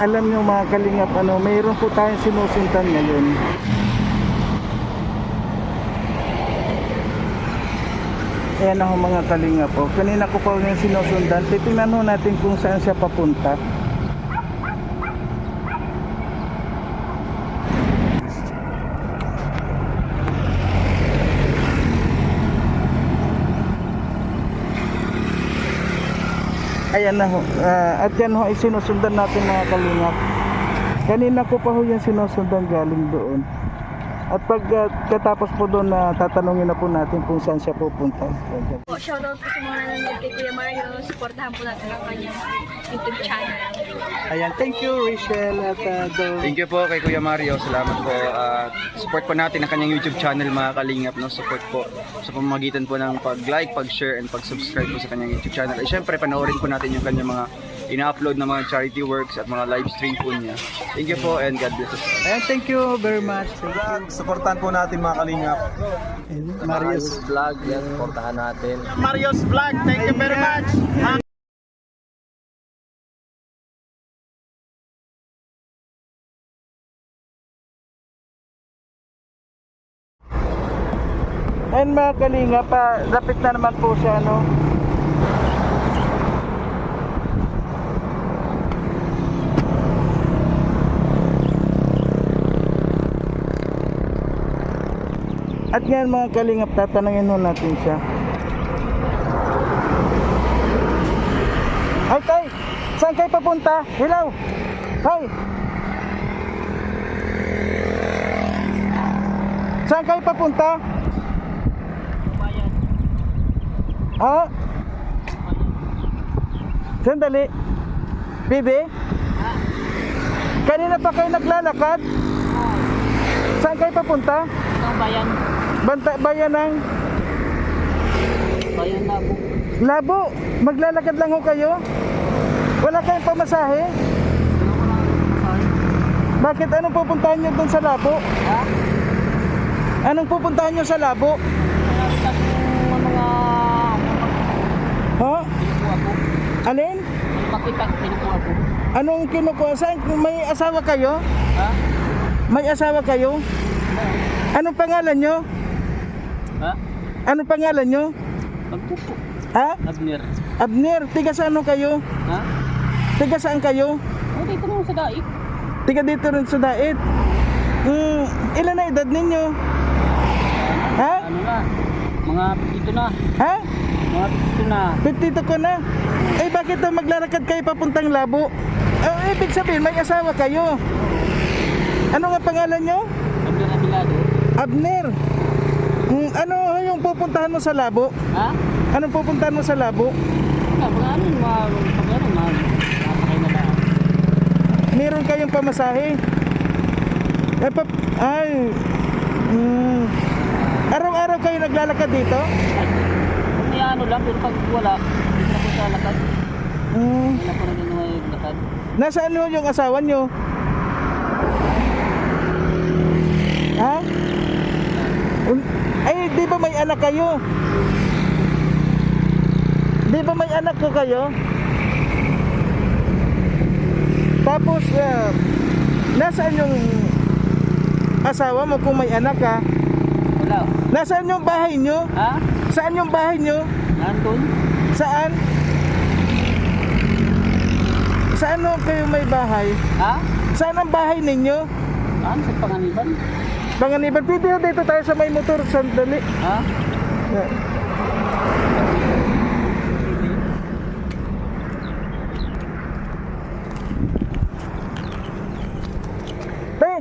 Alam nyo mga kalingap, ano, mayroon po tayong sinusuntan ngayon. Ayan ako mga kalingap po. Kanina ko pa yung sinusundan. Titingnan natin kung saan siya papunta. Ayan na ho. Ah, at yan ho sinusundan natin mga kalingap. Kanina ko pa ho yung sinusundan galing doon. At pag ah, katapos po doon na tatanungin na po natin kung saan siya pupunta. Po, shoutout po sa mga nanonood kay Kuya Mario. Supportahan po natin ang kanyang YouTube channel. Ayan, thank you Rachel at uh, Dol. Thank you po kay Kuya Mario. Salamat po. Ah, support po natin ang kanyang YouTube channel mga kalingap. No? Support po sa pamamagitan po ng pag-like, pag-share, and pag-subscribe po sa kanyang YouTube channel. At syempre, panoorin po natin yung kanyang mga ina-upload na mga charity works at mga live stream po niya. Thank you po and God bless us. Ayan, thank you very much. Thank you. Supportan po natin mga kalingap. Marius. Vlog, yan, supportahan natin. Marios Vlog, thank you very much. Ayan mga kalingap, pa, lapit na naman po siya, no? At ngayon mga kalingap, tatanungin ho natin siya. Ay! Saan kayo papunta? Hello! Tay! Saan kayo papunta? Ha? Sandali. Bibi? Kanina pa kayo naglalakad? Saan kayo papunta? Ang bayan, Banta bayan ng bayan na po. Labo. Maglalakad lang ho kayo? Wala kayong pamasahe? Bakit anong pupuntahan nyo doon sa Labo? Ha? Anong pupuntahan nyo sa Labo? Ang mga ko. Alin? May makita ko kinukuha ko. Anong kinukuha? Saan? May asawa kayo? Ha? May asawa kayo? Anong pangalan nyo? Ha? Anong pangalan nyo? Pagpupo. Ha? Abner. Abner, tiga saan ho kayo? Ha? Tiga saan kayo? O, dito naman sa daig. Tiga dito rin sa Dait. Hmm, ilan na edad ninyo? Ha? Ano na? Mga dito na. Ha? Mga dito na. 52 ko na. Eh bakit daw maglalakad kayo papuntang Labo? Eh, ibig sabihin may asawa kayo. Ano nga pangalan nyo? Abner Abilado. Abner. Hmm, ano yung pupuntahan mo sa Labo? Ha? Anong pupuntahan mo sa Labo? Wala, mga ano, mga pag ano, mga napakay na lang. Meron kayong pamasahe? Eh, pap ay, hmm, araw-araw kayo naglalakad dito? May ano lang, pero pag wala, dito na po sa lakad. Wala ko na din may lakad. nasaan yung asawa nyo? Ha? Ay, di ba may anak kayo? Di ba may anak ko kayo? Tapos, ah, nasaan yung asawa mo kung may anak ka? Wala. Nasaan yung bahay nyo? Ha? Saan yung bahay nyo? Nandun? Saan? Saan kayo may bahay? Ha? Saan ang bahay ninyo? Ano sa panganiban? Panganiban, pwede ho dito tayo sa may motor sandali. Ha? Tay,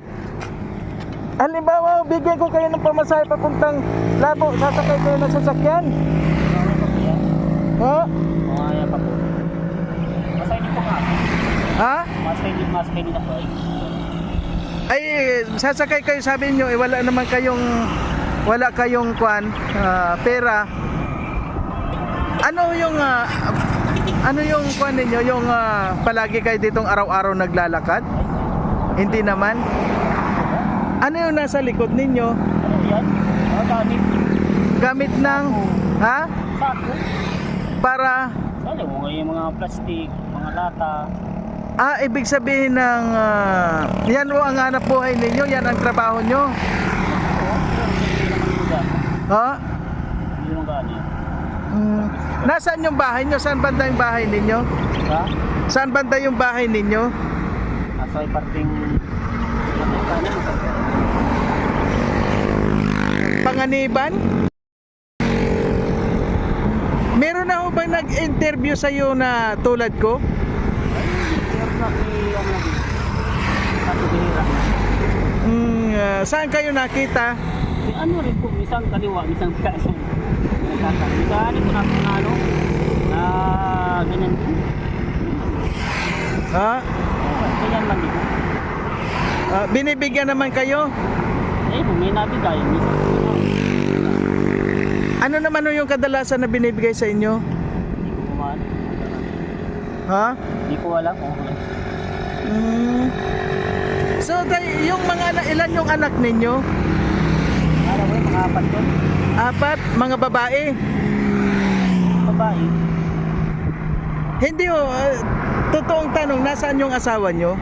halimbawa, bigyan ko kayo ng pamasahe papuntang Labo, sasakay kayo ng sasakyan. Ha? Mga yan pa po. Masay din po nga. Ha? Masay din, masay din ako. Ay, sasakay kayo sabi nyo, eh, wala naman kayong, wala kayong kwan, ah, pera. Ano yung, ah, ano yung kwan ninyo, yung ah, palagi kayo ditong araw-araw naglalakad? Hindi naman. Ano yung nasa likod ninyo? Ano yan? Gamit. Gamit ng, ha? Sako. Para, Sali mo yung mga plastic, mga lata. Ah, ibig sabihin ng ah, yan o ang hanap buhay ninyo, yan ang trabaho nyo. Ha? Yan. Mm. Nasaan yung bahay nyo? Saan banda yung bahay ninyo? Ha? Saan banda yung bahay ninyo? Nasa parting... Panganiban? Meron na ho bang nag-interview sa'yo na tulad ko? Bihira na. Mm, saan kayo nakita? Ano rin po, minsan kaliwa, minsan kaso. Minsan ito na na ano, na ganyan po. Ha? Ganyan lang ito. Ah, binibigyan naman kayo? Eh, kung may nabigay, minsan. Ano naman yung kadalasan na binibigay sa inyo? Hindi ko kumano. Ha? Hindi ko alam kung ano. Mm. So, tay- yung mga anak, ilan yung anak ninyo? Mo yun, mga apat yun. Apat, mga babae. Babae. Hindi ho, ah, totoong tanong, nasaan yung asawa nyo?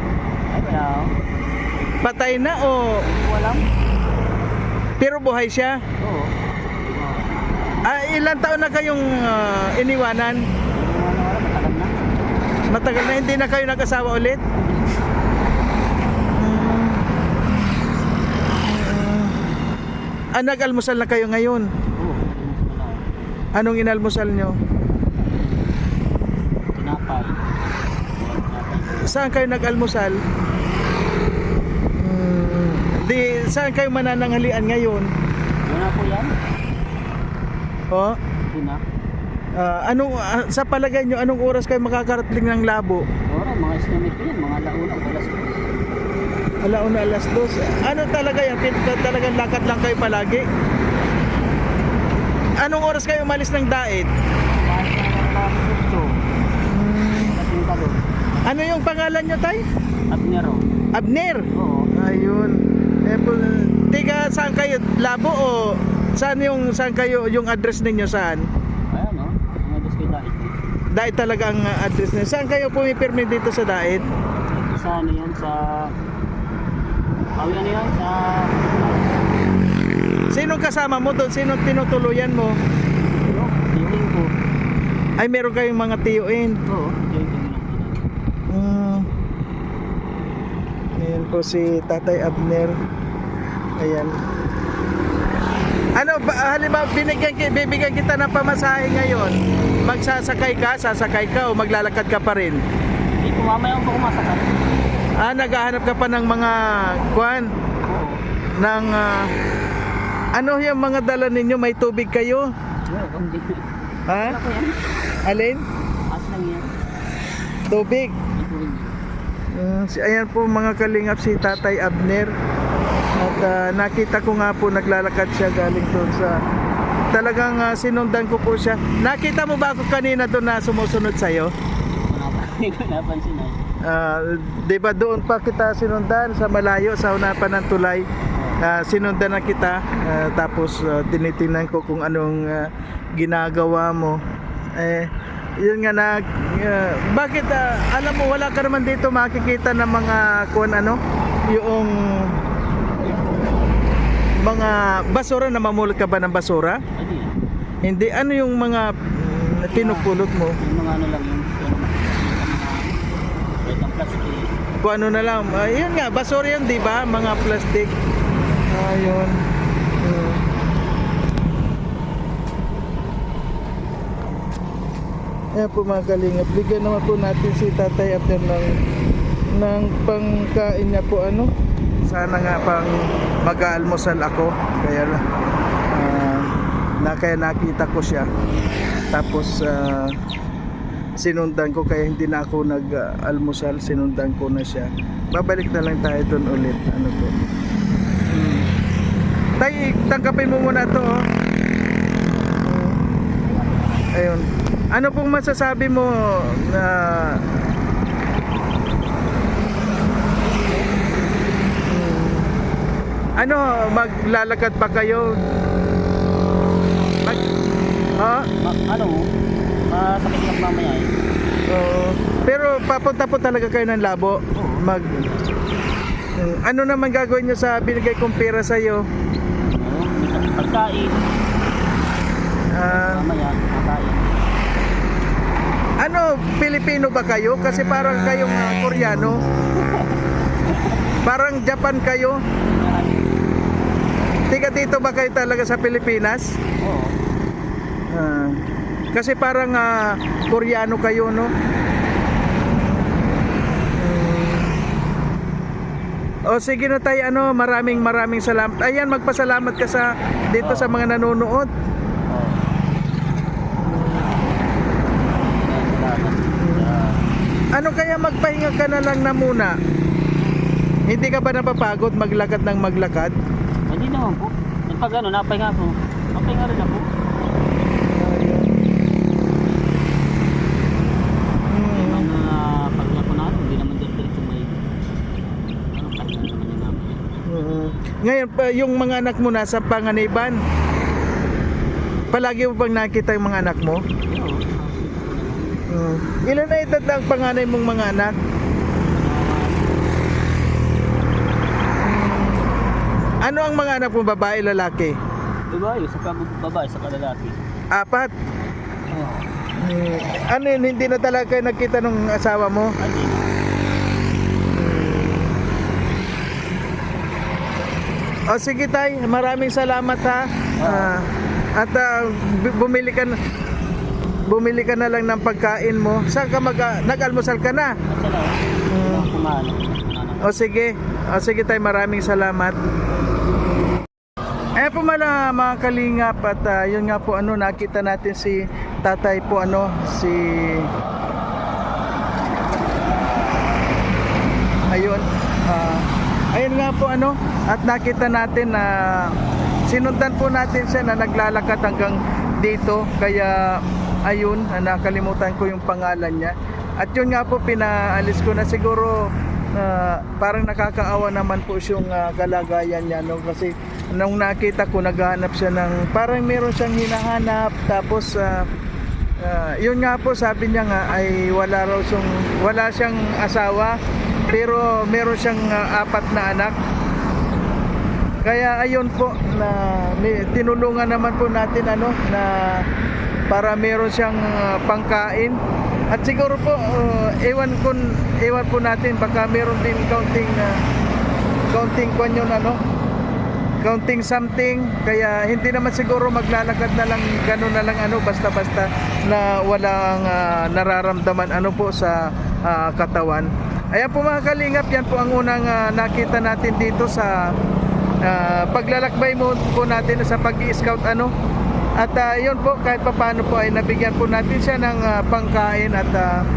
Ay, wala ako. Patay na o Hindi ko alam. pero buhay siya? Oo. Ah, ilan taon na kayong ah, iniwanan? Hindi ko ano alam, matagal na. Matagal na hindi na kayo nag-asawa ulit? Ah, nag-almusal na kayo ngayon. Anong inalmusal nyo? Tinapay. Saan kayo nag-almusal? Hmm, di, saan kayo manananghalian ngayon? Na po yan. Oh, Yun ah, anong, ah, sa palagay nyo, anong oras kayo makakarating ng labo? Ora, mga ko yan, mga launa, alas ko. Alauna alas dos. Ano talaga yan? Talagang lakad lang kayo palagi? Anong oras kayo umalis ng daet? Kahit na alas 8. Kasing talon. Ano yung pangalan nyo, Tay? At nero. Abner. Oo. Ayun. Eh, tiga, saan kayo? Labo o saan yung saan kayo yung address ninyo saan? Ayan o. Mga dos kayo dahil. Daet talaga ang uh, address ninyo. Saan kayo pumipirmi dito sa Daet? Isa ano yan sa... Awi ano yan sa... Sinong kasama mo doon? Sinong tinutuluyan mo? Ano? Tiyohin ko. Ay, meron kayong mga tiyuin. Oo. Tiyohin ko lang. Mm. Ayan po si Tatay Abner. Ayan. Ano, ba, halimbawa binigyan, bibigyan kita ng pamasahe ngayon. Magsasakay ka, sasakay ka o maglalakad ka pa rin? Hindi ko mamaya ako kumasakal. Ah, naghahanap ka pa ng mga kwan Oo. ng ah, ano yung mga dala ninyo? May tubig kayo? Hindi. Ha? Alin? As lang yan. Tubig. Mm, si ayan po mga kalingap si Tatay Abner. At ah, nakita ko nga po naglalakad siya galing doon sa talagang ah, sinundan ko po siya. Nakita mo ba ako kanina doon na sumusunod sa iyo? Wala pa. Hindi ko napansin ay. Ah, 'Di ba doon pa kita sinundan sa malayo sa unapan ng tulay. Ah, sinundan na kita Ah, tapos ah, tinitingnan ko kung anong ah, ginagawa mo. Eh yun nga na ah, bakit ah, alam mo wala ka naman dito makikita ng mga kuan ano yung mga basura na mamulot ka ba ng basura? Yan? Hindi ano yung mga mm, pinupulot mo? Yung mga ano lang yung... Yung plastic. kung ano na lang. Ayun nga, basura yun, di ba? Mga plastic. Ayun. Hmm. Ayan po mga kalingap. Bigyan naman po natin si Tatay after ng, ng pangkain niya po ano. Sana nga pang mag-aalmusal ako. Kaya ah, na kaya nakita ko siya. Tapos ah, sinundan ko kaya hindi na ako nag-almusal sinundan ko na siya babalik na lang tayo doon ulit ano to hmm. tay tangkapin mo muna to oh. Ayun ano pong masasabi mo na Hmm. Ano maglalakad pa kayo mag ha Ma, ano? Masakit lang mamaya eh. Oo. pero papunta po talaga kayo ng labo. Mag Mm, ano naman gagawin nyo sa binigay kong pera sa iyo? Oo, may pagkain. Ah, Mamaya, pagkain. ano, Pilipino ba kayo? Kasi parang kayong ah, Koreano. Parang Japan kayo. Dito ba kayo talaga sa Pilipinas? Oo. Ah, kasi parang ah, Koreano kayo, no? O sige na tayo, ano, maraming maraming salamat. Ayan, magpasalamat ka sa dito sa mga nanonood. Ah, Ano kaya magpahinga ka na lang na muna? Hindi ka ba napapagod maglakad ng maglakad? Hindi naman po. Pag ano, napahinga ko. Napahinga rin ako. Ako ano. Ngayon, pa, yung mga anak mo nasa panganiban, palagi mo bang nakita yung mga anak mo? Oo. Oo. Ilan na edad na ang panganay mong mga anak? Ano ang mga anak mo, babae, lalaki? Diba yun, sa babae, sa lalaki. Apat. Oo. Hmm. Ano yun, hindi na talaga kayo nakita ng asawa mo? Hindi. O sige tay, maraming salamat ha. Ah, at ah, bu- bumili ka na, bumili ka na lang ng pagkain mo. Saan ka mag nag-almusal ka na? At Hmm. O sige. O sige tay, maraming salamat. Eh po mala mga kalingap at ah, yun nga po ano nakita natin si tatay po ano si Ayun. ah, ayun nga po ano at nakita natin na sinundan po natin siya na naglalakad hanggang dito kaya ayun ah, nakalimutan ko yung pangalan niya. At yun nga po pinaalis ko na siguro ah, parang nakakaawa naman po yung ah, kalagayan niya no? Kasi nung nakita ko naghahanap siya ng parang meron siyang hinahanap. Tapos ah, ah, yun nga po sabi niya nga ay wala raw siyang wala siyang asawa pero meron siyang ah, apat na anak. Kaya ayun po na may- tinulungan naman po natin ano na para meron siyang ah, pangkain at siguro po uh, ewan ko ewan po natin baka meron din counting uh, counting kwan yun ano? Counting something kaya hindi naman siguro maglalakad na lang gano'n na lang ano basta-basta na walang ah, nararamdaman ano po sa ah, katawan. Ayan po mga kalingap yan po ang unang ah, nakita natin dito sa ah, paglalakbay mo po natin sa pag-scout ano at ah, yun po kahit papaano po ay nabigyan po natin siya ng ah, pangkain at ah,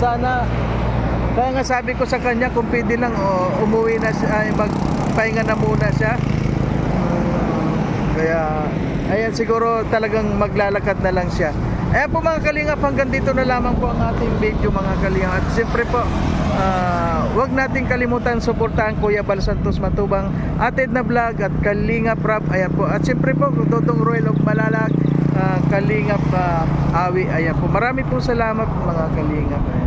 sana kaya nga sabi ko sa kanya kung pwede lang o, umuwi na siya, ay magpahinga na muna siya. Kaya ayan siguro talagang maglalakad na lang siya. Ayan po mga kalingap hanggang dito na lamang po ang ating video mga kalingap. At siyempre po ah, wag nating kalimutan suportahan Kuya Bal Santos Matubang Atid na vlog at Kalingap Rap. Ayan po. At siyempre po Dodong Royal of Malalag ah, Kalingap ah, Awi. Ayan po. Marami po salamat mga kalingap. Ayan.